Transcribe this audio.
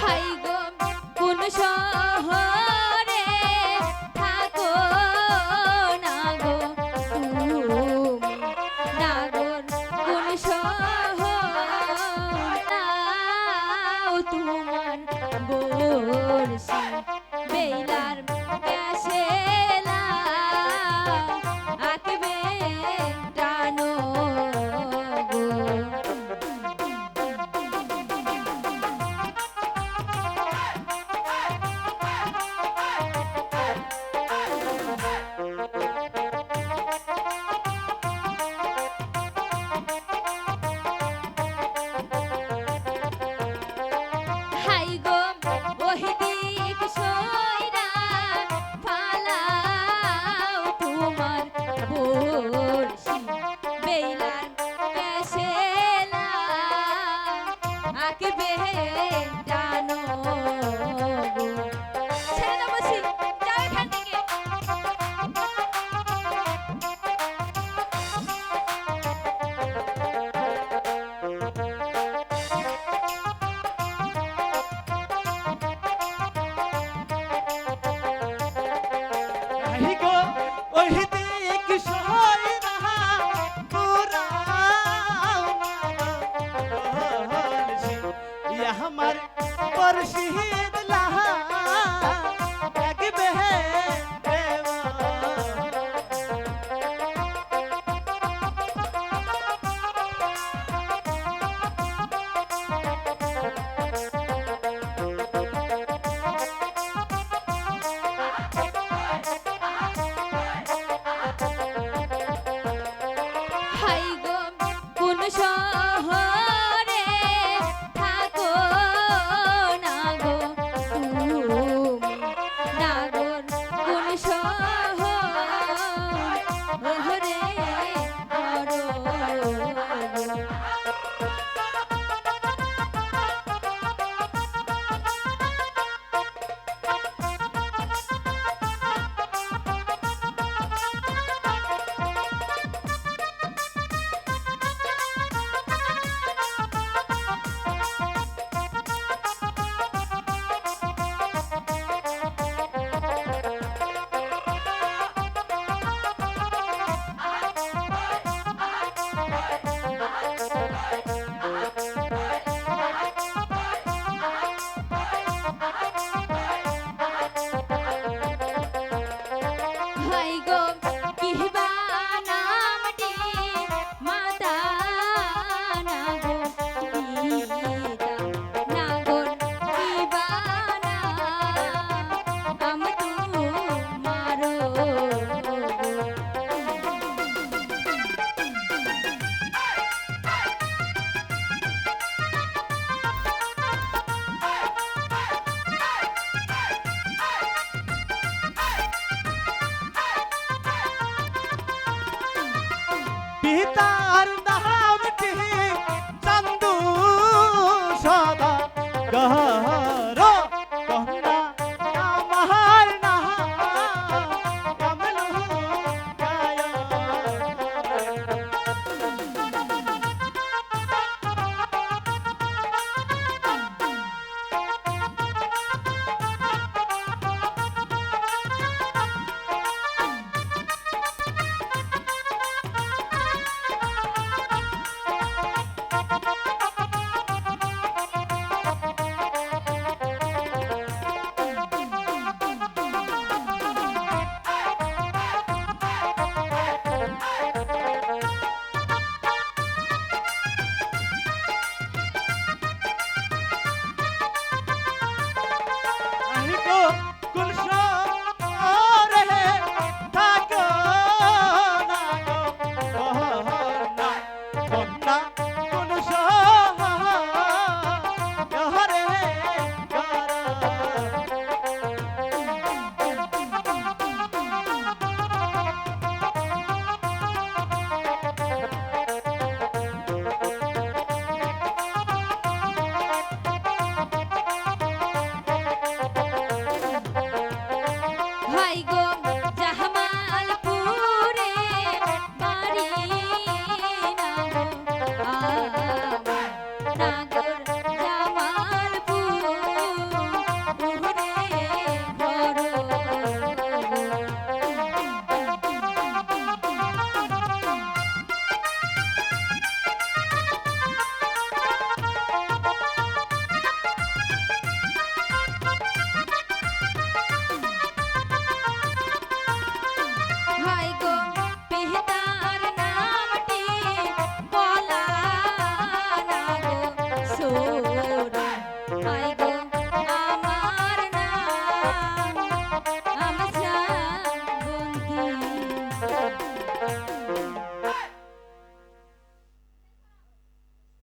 High গো কোন শহরে থাকো না গো তুমি? না গো তোমার বেলার গ্যাসের Thank you. পিতার নামটি চান্দু সদা গহ গুলশান